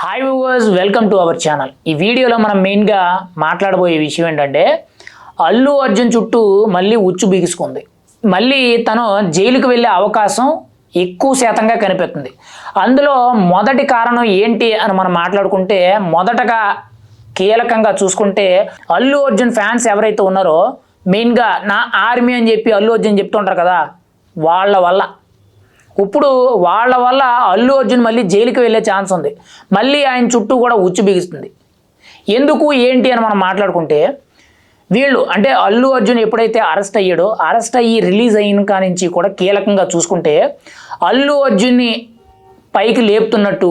Hi viewers welcome to our channel ఈ వీడియోలో మనం మెయిన్గా మాట్లాడబోయే విషయం ఏంటంటే అల్లు అర్జున్ చుట్టూ మళ్ళీ ఉచ్చు బిగుసుకుంది. మళ్ళీ తను జైలుకు వెళ్ళే అవకాశం ఎక్కువ శాతంగా కనిపిస్తుంది అందులో మొదటి కారణం ఏంటి అని మనం మాట్లాడుకుంటే మొదటగా కీలకంగా చూసుకుంటే అల్లు అర్జున్ ఫ్యాన్స్ ఎవరైతే ఉన్నారో మెయిన్గా నా ఆర్మీ అని చెప్పి అల్లు అర్జున్ చెప్తుంటారు కదా వాళ్ళ వల్ల. ఇప్పుడు వాళ్ళ వల్ల అల్లు అర్జున్ మళ్ళీ జైలుకి వెళ్ళే ఛాన్స్ ఉంది. మళ్ళీ ఆయన చుట్టూ కూడా ఉచ్చు బిగుస్తుంది. ఎందుకు ఏంటి అని మనం మాట్లాడుకుంటే వీళ్ళు అంటే అల్లు అర్జున్ ఎప్పుడైతే అరెస్ట్ అయ్యాడో అరెస్ట్ అయ్యి రిలీజ్ అయిన కాడి నుంచి కూడా కీలకంగా చూసుకుంటే అల్లు అర్జున్ని పైకి లేపుతున్నట్టు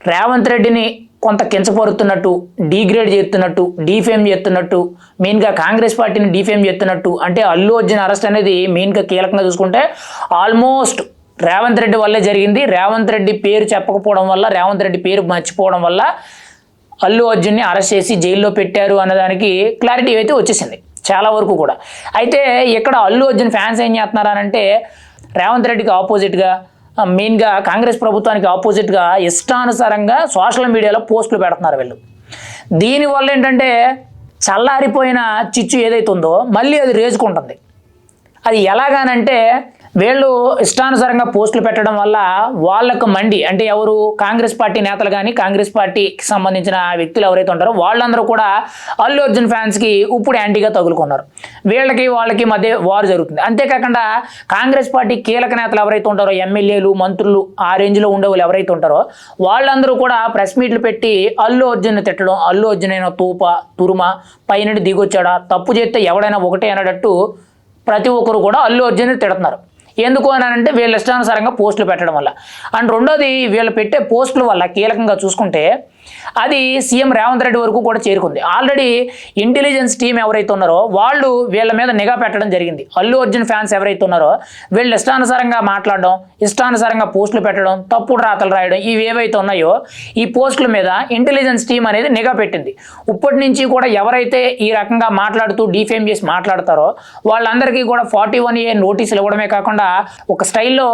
రేవంత్ రెడ్డిని కొంత కించపరుతున్నట్టు డీగ్రేడ్ చేస్తున్నట్టు డీఫేమ్ చేస్తున్నట్టు మెయిన్గా కాంగ్రెస్ పార్టీని డీఫేమ్ చేస్తున్నట్టు అంటే అల్లు అర్జున్ అరెస్ట్ అనేది మెయిన్గా కీలకంగా చూసుకుంటే ఆల్మోస్ట్ రేవంత్ రెడ్డి వల్లే జరిగింది. రేవంత్ రెడ్డి పేరు చెప్పకపోవడం వల్ల రేవంత్ రెడ్డి పేరు మర్చిపోవడం వల్ల అల్లు అర్జున్ని అరెస్ట్ చేసి జైల్లో పెట్టారు అన్నదానికి క్లారిటీ అయితే వచ్చేసింది చాలా వరకు కూడా. అయితే ఇక్కడ అల్లు అర్జున్ ఫ్యాన్స్ ఏం చేస్తున్నారు అని అంటే రేవంత్ రెడ్డికి ఆపోజిట్గా మెయిన్గా కాంగ్రెస్ ప్రభుత్వానికి ఆపోజిట్గా ఇష్టానుసారంగా సోషల్ మీడియాలో పోస్టులు పెడుతున్నారు వీళ్ళు. దీనివల్ల ఏంటంటే చల్లారిపోయిన చిచ్చు ఏదైతే ఉందో మళ్ళీ అది రేజుకుంటుంది. అది ఎలాగానంటే వీళ్ళు ఇష్టానుసారంగా పోస్టులు పెట్టడం వల్ల వాళ్ళకు మండి అంటే ఎవరు కాంగ్రెస్ పార్టీ నేతలు కానీ కాంగ్రెస్ పార్టీకి సంబంధించిన వ్యక్తులు ఎవరైతే ఉంటారో వాళ్ళందరూ కూడా అల్లు అర్జున్ ఫ్యాన్స్కి ఇప్పుడు యాంటీగా తగులుకున్నారు. వీళ్ళకి వాళ్ళకి మధ్య వార్ జరుగుతుంది. అంతేకాకుండా కాంగ్రెస్ పార్టీ కీలక నేతలు ఎవరైతే ఉంటారో ఎమ్మెల్యేలు మంత్రులు ఆ రేంజ్లో ఉండే వాళ్ళు ఎవరైతే ఉంటారో వాళ్ళందరూ కూడా ప్రెస్ మీట్లు పెట్టి అల్లు అర్జున్ తిట్టడం అల్లు అర్జున్ అయినా తూప తురుమ పైనుండి దిగొచ్చాడా తప్పు చేస్తే ఎవడైనా ఒకటే అనేటట్టు ప్రతి ఒక్కరు కూడా అల్లు అర్జున్ తిడుతున్నారు. ఎందుకు అని అంటే వీళ్ళ ఇష్టానుసారంగా పోస్టులు పెట్టడం వల్ల. అండ్ రెండోది వీళ్ళు పెట్టే పోస్టుల వల్ల కీలకంగా చూసుకుంటే అది సీఎం రేవంత్ రెడ్డి వరకు కూడా చేరుకుంది. ఆల్రెడీ ఇంటెలిజెన్స్ టీం ఎవరైతే ఉన్నారో వాళ్ళు వీళ్ళ మీద నిఘా పెట్టడం జరిగింది. అల్లు అర్జున్ ఫ్యాన్స్ ఎవరైతే ఉన్నారో వీళ్ళు ఇష్టానుసారంగా మాట్లాడడం ఇష్టానుసారంగా పోస్టులు పెట్టడం తప్పుడు రాతలు రాయడం ఇవి ఏవైతే ఉన్నాయో ఈ పోస్టుల మీద ఇంటెలిజెన్స్ టీం అనేది నిఘా పెట్టింది. ఇప్పటి నుంచి కూడా ఎవరైతే ఈ రకంగా మాట్లాడుతూ డిఫేమ్ చేసి మాట్లాడతారో వాళ్ళందరికీ కూడా ఫార్టీ వన్ ఏ నోటీసులు ఇవ్వడమే కాకుండా ఒక స్టైల్లో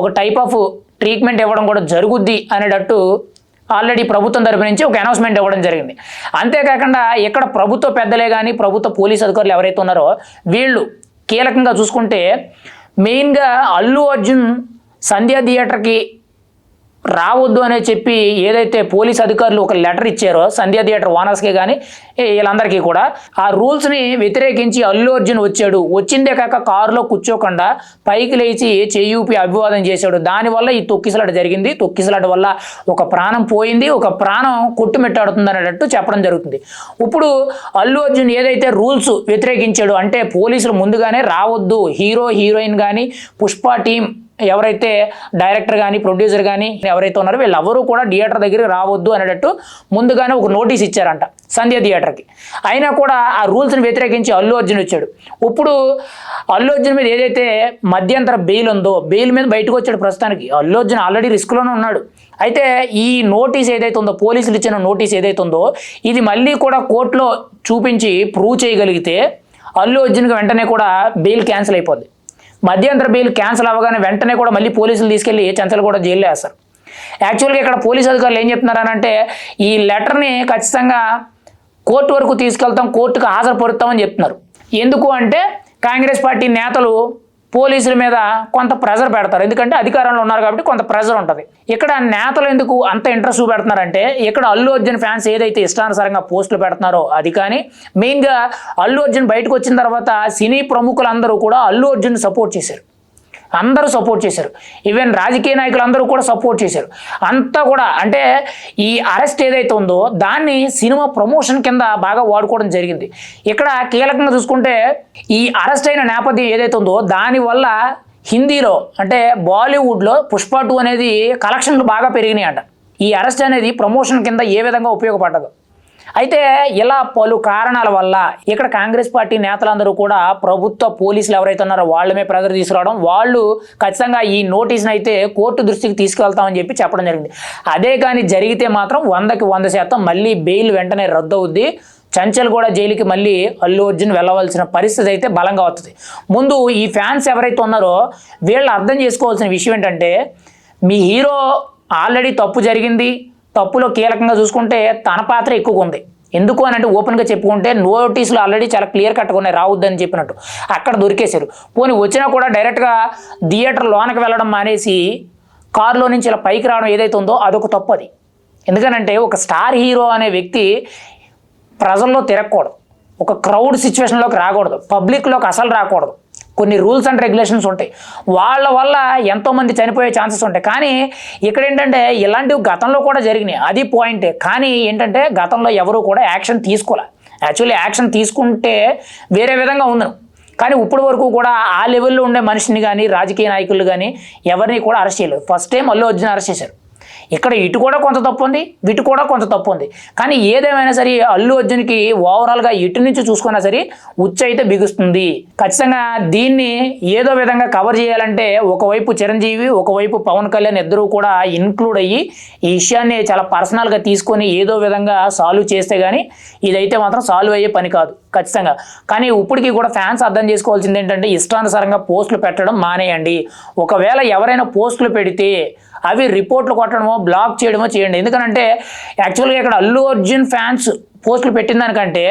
ఒక టైప్ ఆఫ్ ట్రీట్మెంట్ ఇవ్వడం కూడా జరుగుద్ది అనేటట్టు ఆల్రెడీ ప్రభుత్వం తరపు నుంచి ఒక అనౌన్స్మెంట్ ఇవ్వడం జరిగింది. అంతేకాకుండా ఇక్కడ ప్రభుత్వ పెద్దలే కానీ ప్రభుత్వ పోలీస్ అధికారులు ఎవరైతే ఉన్నారో వీళ్ళు కీలకంగా చూసుకుంటే మెయిన్గా అల్లు అర్జున్ సంధ్యా థియేటర్కి రావద్దు అనే చెప్పి ఏదైతే పోలీస్ అధికారులు ఒక లెటర్ ఇచ్చారో సంధ్యా థియేటర్ ఓనర్స్కి కానీ వీళ్ళందరికీ కూడా ఆ రూల్స్ని వ్యతిరేకించి అల్లు అర్జున్ వచ్చాడు. వచ్చిందే కాక కారులో కూర్చోకుండా పైకి లేచి చేయూపి అభివాదం చేశాడు. దానివల్ల ఈ తొక్కిసలాట జరిగింది. తొక్కిసలాట వల్ల ఒక ప్రాణం పోయింది. ఒక ప్రాణం కొట్టుమిట్టాడుతుంది అనేటట్టు చెప్పడం జరుగుతుంది. ఇప్పుడు అల్లు అర్జున్ ఏదైతే రూల్స్ వ్యతిరేకించాడు అంటే పోలీసులు ముందుగానే రావద్దు. హీరో హీరోయిన్ కానీ పుష్ప టీం ఎవరైతే డైరెక్టర్ కానీ ప్రొడ్యూసర్ కానీ ఎవరైతే ఉన్నారో వీళ్ళెవరూ కూడా థియేటర్ దగ్గరికి రావద్దు అనేటట్టు ముందుగానే ఒక నోటీస్ ఇచ్చారంట సంధ్య థియేటర్కి. అయినా కూడా ఆ రూల్స్ని వ్యతిరేకించి అల్లు అర్జున్ వచ్చాడు. ఇప్పుడు అల్లు అర్జున్ మీద ఏదైతే మధ్యంతర బెయిల్ ఉందో బెయిల్ మీద బయటకు వచ్చాడు ప్రస్తుతానికి. అల్లు అర్జున్ ఆల్రెడీ రిస్క్లోనే ఉన్నాడు. అయితే ఈ నోటీస్ ఏదైతే ఉందో పోలీసులు ఇచ్చిన నోటీస్ ఏదైతే ఉందో ఇది మళ్ళీ కూడా కోర్టులో చూపించి ప్రూవ్ చేయగలిగితే అల్లు అర్జున్కి వెంటనే కూడా బెయిల్ క్యాన్సిల్ అయిపోద్ది. మధ్యంతర బెయిల్ క్యాన్సిల్ అవ్వగానే వెంటనే కూడా మళ్ళీ పోలీసులు తీసుకెళ్ళి చెంచలు కూడా జైల్లో వేస్తారు. యాక్చువల్గా ఇక్కడ పోలీస్ అధికారులు ఏం చెప్తున్నారనంటే ఈ లెటర్ని ఖచ్చితంగా కోర్టు వరకు తీసుకెళ్తాం కోర్టుకు హాజరుపడుతామని చెప్తున్నారు. ఎందుకు అంటే కాంగ్రెస్ పార్టీ నేతలు పోలీసుల మీద కొంత ప్రెజర్ పెడతారు. ఎందుకంటే అధికారంలో ఉన్నారు కాబట్టి కొంత ప్రెజర్ ఉంటుంది. ఇక్కడ నేతలు ఎందుకు అంత ఇంట్రెస్ట్ చూపెడుతున్నారంటే ఇక్కడ అల్లు అర్జున్ ఫ్యాన్స్ ఏదైతే ఇష్టానుసారంగా పోస్టులు పెడుతున్నారో అది కానీ మెయిన్గా అల్లు అర్జున్ బయటకు వచ్చిన తర్వాత సినీ ప్రముఖులందరూ కూడా అల్లు అర్జున్ సపోర్ట్ చేశారు. అందరూ సపోర్ట్ చేశారు. ఈవెన్ రాజకీయ నాయకులు అందరూ కూడా సపోర్ట్ చేశారు. అంతా కూడా అంటే ఈ అరెస్ట్ ఏదైతే ఉందో దాన్ని సినిమా ప్రమోషన్ కింద బాగా వాడుకోవడం జరిగింది. ఇక్కడ కీలకంగా చూసుకుంటే ఈ అరెస్ట్ అయిన నేపథ్యం ఏదైతే ఉందో దానివల్ల హిందీలో అంటే బాలీవుడ్లో పుష్ప టూ అనేది కలెక్షన్లు బాగా పెరిగినాయి అంట ఈ అరెస్ట్ అనేది ప్రమోషన్ కింద ఏ విధంగా ఉపయోగపడ్డదు. అయితే ఇలా పలు కారణాల వల్ల ఇక్కడ కాంగ్రెస్ పార్టీ నేతలందరూ కూడా ప్రభుత్వ పోలీసులు ఎవరైతే ఉన్నారో వాళ్ళమే ప్రెజర్ తీసుకురావడం వాళ్ళు ఖచ్చితంగా ఈ నోటీస్ని అయితే కోర్టు దృష్టికి తీసుకెళ్తామని చెప్పి చెప్పడం జరిగింది. అదే కానీ జరిగితే మాత్రం వందకి వంద శాతం మళ్ళీ బెయిల్ వెంటనే రద్దు అవుద్ది చంచల్ కూడా జైలుకి మళ్ళీ అల్లు అర్జున్ వెళ్ళవలసిన పరిస్థితి అయితే బలంగా వస్తుంది. ముందు ఈ ఫ్యాన్స్ ఎవరైతే ఉన్నారో వీళ్ళు అర్థం చేసుకోవాల్సిన విషయం ఏంటంటే మీ హీరో ఆల్రెడీ తప్పు జరిగింది. తప్పులో కీలకంగా చూసుకుంటే తన పాత్ర ఎక్కువగా ఉంది. ఎందుకు అని అంటే ఓపెన్గా చెప్పుకుంటే నోటీసులు ఆల్రెడీ చాలా క్లియర్ కట్టుకున్నాయి రావద్దని చెప్పినట్టు. అక్కడ దొరికేశారు. పోనీ వచ్చినా కూడా డైరెక్ట్గా థియేటర్ లోనకి వెళ్ళడం మానేసి కారులో నుంచి ఇలా పైకి రావడం ఏదైతే ఉందో అదొక తప్పు అది. ఎందుకనంటే ఒక స్టార్ హీరో అనే వ్యక్తి ప్రజల్లో తిరగకూడదు. ఒక క్రౌడ్ సిచ్యువేషన్లోకి రాకూడదు. పబ్లిక్లోకి అసలు రాకూడదు. కొన్ని రూల్స్ అండ్ రెగ్యులేషన్స్ ఉంటాయి. వాళ్ళ వల్ల ఎంతోమంది చనిపోయే ఛాన్సెస్ ఉంటాయి. కానీ ఇక్కడ ఏంటంటే ఇలాంటివి గతంలో కూడా జరిగినాయి. అది పాయింటే కానీ ఏంటంటే గతంలో ఎవరు కూడా యాక్షన్ తీసుకోలే. యాక్చువల్లీ యాక్షన్ తీసుకుంటే వేరే విధంగా ఉంది. కానీ ఇప్పటి వరకు కూడా ఆ లెవెల్లో ఉండే మనిషిని కానీ రాజకీయ నాయకులు కానీ ఎవరిని కూడా అరెస్ట్ చేయలేదు. First time Allu Arjun arrest చేశారు. ఇక్కడ ఇటు కూడా కొంత తప్పు ఉంది ఇటు కూడా కొంత తప్పు ఉంది. కానీ ఏదేమైనా సరే అల్లు అర్జున్కి ఓవరాల్గా ఇటు నుంచి చూసుకున్నా సరే ఉచ్చ అయితే బిగుస్తుంది. ఖచ్చితంగా దీన్ని ఏదో విధంగా కవర్ చేయాలంటే ఒకవైపు చిరంజీవి ఒకవైపు పవన్ కళ్యాణ్ ఇద్దరూ కూడా ఇన్క్లూడ్ అయ్యి ఈ విషయాన్ని చాలా పర్సనల్గా తీసుకొని ఏదో విధంగా సాల్వ్ చేస్తే కానీ ఇదైతే మాత్రం సాల్వ్ అయ్యే పని కాదు ఖచ్చితంగా. కానీ ఇప్పటికీ కూడా ఫ్యాన్స్ అర్థం చేసుకోవాల్సింది ఏంటంటే ఇష్టానుసారంగా పోస్టులు పెట్టడం మానేయండి. ఒకవేళ ఎవరైనా పోస్టులు పెడితే అవి రిపోర్ట్లు కొట్టడమో బ్లాక్ చేయడమో చేయండి. ఎందుకనంటే యాక్చువల్గా ఇక్కడ అల్లు అర్జున్ ఫ్యాన్స్ పోస్టులు పెట్టిన దానికంటే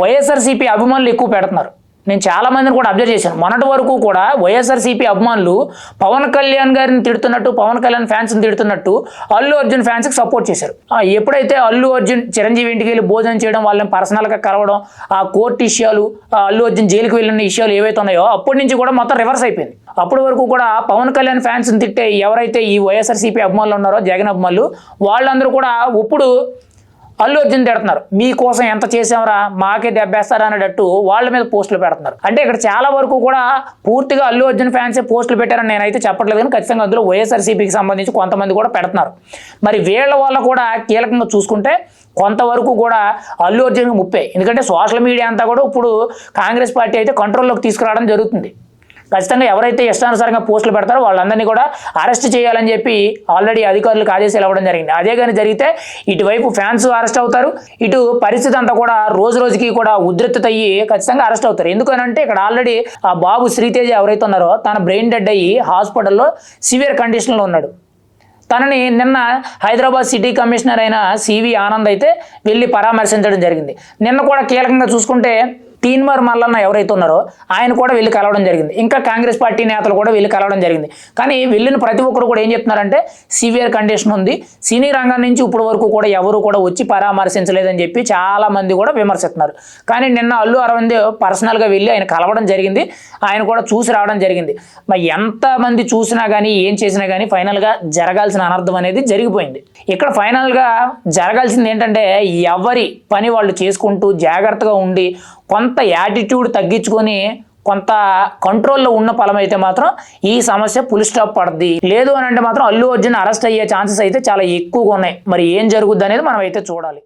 వైఎస్ఆర్సీపీ అభిమానులు ఎక్కువ పెడుతున్నారు. నేను చాలా మందిని కూడా అబ్జర్వ్ చేశాను. మొన్నటి వరకు కూడా వైఎస్ఆర్సీపీ అభిమానులు పవన్ కళ్యాణ్ గారిని తిడుతున్నట్టు పవన్ కళ్యాణ్ ఫ్యాన్స్ని తిడుతున్నట్టు అల్లు అర్జున్ ఫ్యాన్స్కి సపోర్ట్ చేశారు. ఎప్పుడైతే అల్లు అర్జున్ చిరంజీవి ఇంటికి వెళ్ళి భోజనం చేయడం వాళ్ళని పర్సనల్గా కలవడం ఆ కోర్టు విషయాలు అల్లు అర్జున్ జైలుకి వెళ్ళిన విషయాలు ఏవైతే ఉన్నాయో అప్పటి నుంచి కూడా మొత్తం రివర్స్ అయిపోయింది. అప్పటి వరకు కూడా పవన్ కళ్యాణ్ ఫ్యాన్స్ని తిట్టే ఎవరైతే ఈ వైఎస్ఆర్సీపీ అభిమానులు ఉన్నారో జగన్ అభిమానులు వాళ్ళందరూ కూడా ఇప్పుడు అల్లు అర్జున్ తిడుతున్నారు. మీకోసం ఎంత చేసామరా మాకే దెబ్బేస్తారా? అనేటట్టు వాళ్ళ మీద పోస్టులు పెడుతున్నారు. అంటే ఇక్కడ చాలా వరకు కూడా పూర్తిగా అల్లు అర్జున్ ఫ్యాన్సే పోస్టులు పెట్టారని నేనైతే చెప్పట్లేదు. కానీ ఖచ్చితంగా అందులో వైఎస్ఆర్సీపీకి సంబంధించి కొంతమంది కూడా పెడుతున్నారు. మరి వీళ్ళ వల్ల కూడా కీలకంగా చూసుకుంటే కొంతవరకు కూడా అల్లు అర్జున్కి ముప్పే. ఎందుకంటే సోషల్ మీడియా అంతా కూడా ఇప్పుడు కాంగ్రెస్ పార్టీ అయితే కంట్రోల్లోకి తీసుకురావడం జరుగుతుంది. ఖచ్చితంగా ఎవరైతే ఇష్టానుసారంగా పోస్టులు పెడతారో వాళ్ళందరినీ కూడా అరెస్ట్ చేయాలని చెప్పి ఆల్రెడీ అధికారులకు ఆదేశాలు ఇవ్వడం జరిగింది. అదే కానీ జరిగితే ఇటువైపు ఫ్యాన్స్ అరెస్ట్ అవుతారు. ఇటు పరిస్థితి అంతా కూడా రోజు రోజుకి కూడా ఉధృత అయ్యి ఖచ్చితంగా అరెస్ట్ అవుతారు. ఎందుకనంటే ఇక్కడ ఆల్రెడీ ఆ బాబు శ్రీతేజ ఎవరైతే ఉన్నారో తన బ్రెయిన్ డెడ్ అయ్యి హాస్పిటల్లో సివియర్ కండిషన్లో ఉన్నాడు. తనని నిన్న హైదరాబాద్ సిటీ కమిషనర్ అయిన సివి ఆనంద్ అయితే వెళ్ళి పరామర్శించడం జరిగింది. నిన్న కూడా కీలకంగా చూసుకుంటే తీన్మార్ మల్లన్న ఎవరైతే ఉన్నారో ఆయన కూడా వెళ్ళి కలవడం జరిగింది. ఇంకా కాంగ్రెస్ పార్టీ నేతలు కూడా వెళ్ళి కలవడం జరిగింది. కానీ వెళ్ళిన ప్రతి ఒక్కరు కూడా ఏం చెప్తున్నారంటే సివియర్ కండిషన్ ఉంది. సినీ రంగం నుంచి ఇప్పటి వరకు కూడా ఎవరు కూడా వచ్చి పరామర్శించలేదని చెప్పి చాలా మంది కూడా విమర్శిస్తున్నారు. కానీ నిన్న అల్లు అరవింద్ పర్సనల్గా వెళ్ళి ఆయన కలవడం జరిగింది. ఆయన కూడా చూసి రావడం జరిగింది. మరి ఎంతమంది చూసినా కానీ ఏం చేసినా కానీ ఫైనల్గా జరగాల్సిన అనర్థం అనేది జరిగిపోయింది. ఇక్కడ ఫైనల్గా జరగాల్సింది ఏంటంటే ఎవరి పని వాళ్ళు చేసుకుంటూ జాగ్రత్తగా ఉండి కొంత యాటిట్యూడ్ తగ్గించుకొని కొంత కంట్రోల్లో ఉన్న ఫలం అయితే మాత్రం ఈ సమస్య పులి స్టాప్ పడుద్ది. లేదు అని అంటే మాత్రం అల్లు అర్జున్ అరెస్ట్ అయ్యే ఛాన్సెస్ అయితే చాలా ఎక్కువగా ఉన్నాయి. మరి ఏం జరుగుద్ది అనేది మనం అయితే చూడాలి.